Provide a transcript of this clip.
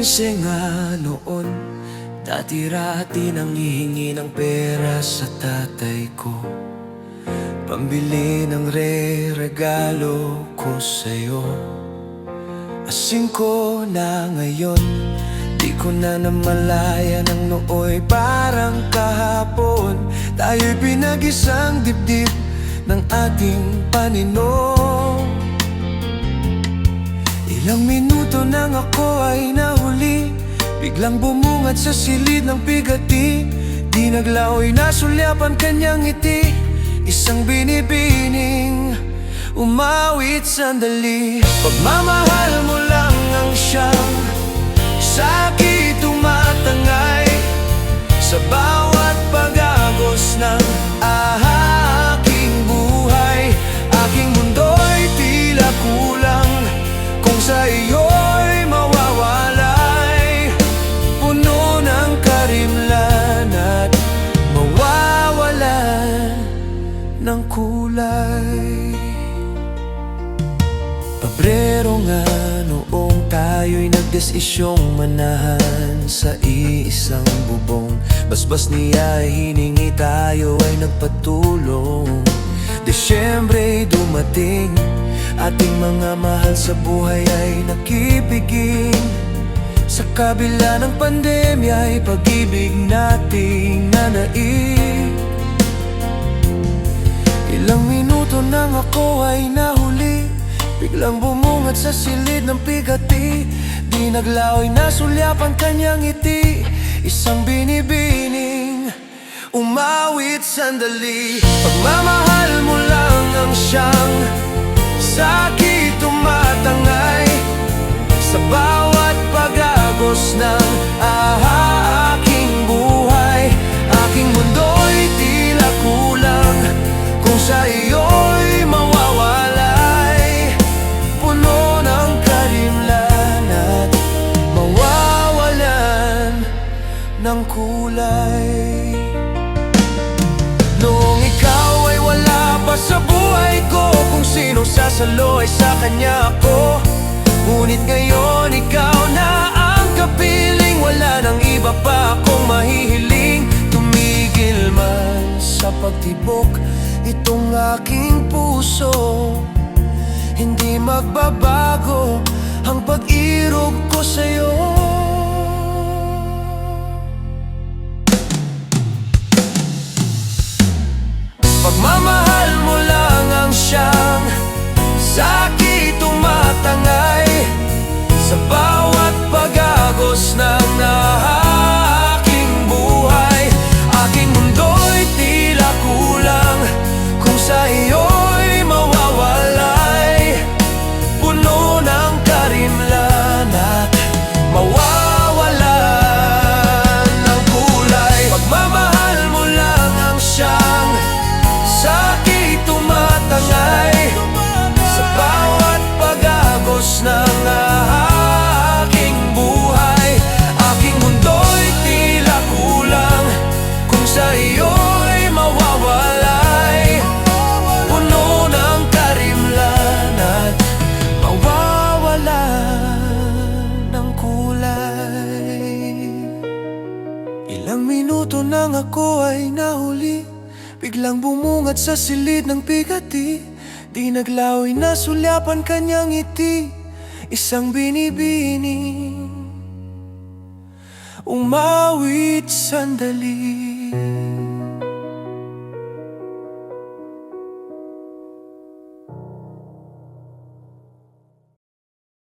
15 nga noon Dati-rati nang hihingi ng pera sa tatay ko. Pambili ng re-regalo ko sa'yo. Asing ko na ngayon Di ko na namalaya ng nooy. Parang kahapon Tayo'y pinag-isang dibdib ng ating paninong Ilang minuto nang ako ay nahuli. Biglang bumungad sa silid ng bigati Di naglaoy na sulyapan kanyang ngiti. Isang binibining Umawit sandali. Pagmamahal mo lang ang siyang Pabrero nga noong tayo'y nagdesisyong manahan sa iisang bubong. Basbas niya hiningi tayo ay nagpatulong. Desyembre dumating Ating mga mahal sa buhay ay nakipiging Sa kabila ng pandemya ay pag-ibig nating nanaig Ilang minuto nang ako ay nahuli Biglang bumungad sa silid ng pigati. Di naglaoy na sulyapan kanyang ngiti. Isang binibining Umawit sandali. Pagmamahal mo lang ang siyang Sa tumatangay. Sa bawat ng kulay. Noong ikaw ay wala pa sa buhay ko Kung sino sasalo ay sa kanya ako. Ngunit ngayon ikaw na ang kapiling Wala nang iba pa akong mahihiling. Tumigil man sa pagtibok Itong aking puso. Hindi magbabago ang pag-irog ko sa'yo Ilang minuto nang ako ay nahuli. Biglang bumungad sa silid ng bigati. Di naglaoy na sulyapan kanyang ngiti. Isang binibining Umawit sandali